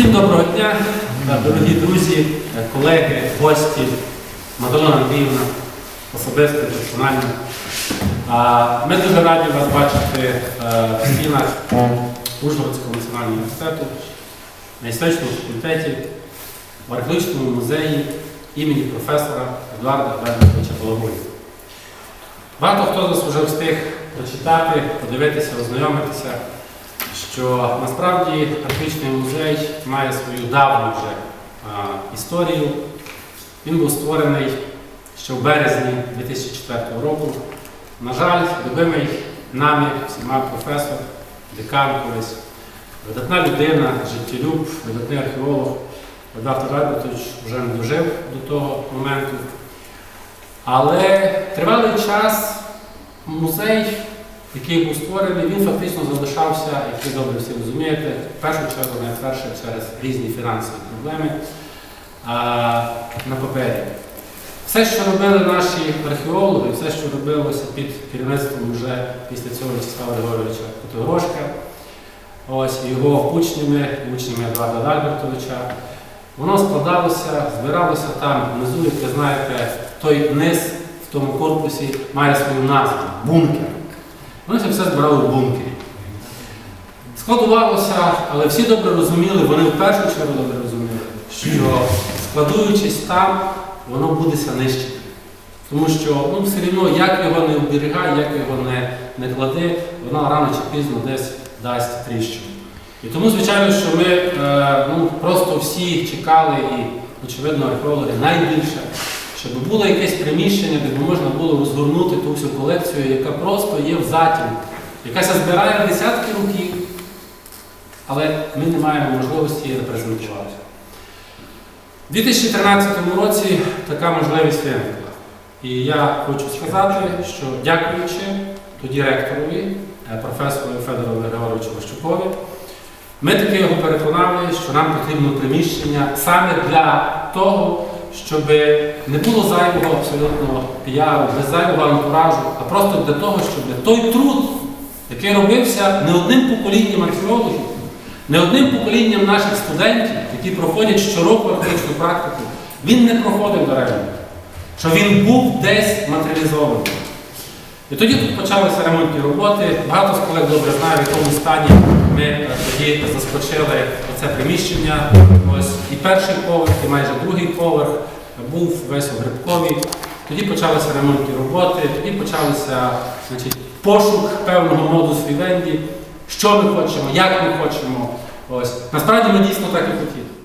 Всім доброго дня, дорогі друзі, колеги, гості, Мадонна Андріївна, особисто персонально. Ми дуже раді вас бачити е, в стінах Ужгородського національного університету, на історичному факультеті, в археологічному музеї імені професора Едуарда Гвардовича Балагурі. Багато хто з вас вже встиг прочитати, подивитися, ознайомитися, що насправді археологічний музей має свою давню вже а, історію. Він був створений ще в березні 2004 року. На жаль, любимий нами всіма професор, декан колись, видатна людина, життєлюб, видатний археолог Едуард Райбертович вже не дожив до того моменту. Але тривалий час музей, який був створений, він фактично залишався, як ви добре всі розумієте, в першу чергу найперше через різні фінансові проблеми а, на папері. Все, що робили наші археологи, все, що робилося під керівництвом вже після цього Вячеслава Григоровича Котогорошка, ось його учнями, учнями Едуарда Альбертовича, воно складалося, збиралося там внизу, як ви знаєте, той низ в тому корпусі має свою назву бункер. Вони це все збирали в бункері. Складувалося, але всі добре розуміли, вони в першу чергу добре розуміли, що складуючись там, воно будеся нищити. Тому що ну, все рівно, як його не оберігай, як його не, не клади, воно рано чи пізно десь дасть тріщину. І тому, звичайно, що ми е, ну, просто всі чекали, і, очевидно, археологи найбільше, щоб було якесь приміщення, де можна було розгорнути ту всю колекцію, яка просто є в затінку, яка ся збирає десятки років, але ми не маємо можливості її репрезентувати. У 2013 році така можливість виникла. І я хочу сказати, що дякуючи тоді ректорові, е, професору Федору Григоровичу Ващукові, ми таки його переконали, що нам потрібно приміщення саме для того, щоб не було зайвого абсолютно піару, без зайвого антуражу, а просто для того, щоб той труд, який робився не одним поколінням археологів, не одним поколінням наших студентів, які проходять щороку археологічну практику, він не проходив даремно, що він був десь матеріалізований. І тоді тут почалися ремонтні роботи. Багато з колег добре знають, в якому стані ми е, тоді заскочили оце приміщення. Ось і перший поверх, і майже другий поверх був весь у Грибковій. Тоді почалися ремонтні роботи, тоді почався значить, пошук певного моду вівенді, що ми хочемо, як ми хочемо. Ось. Насправді ми дійсно так і хотіли.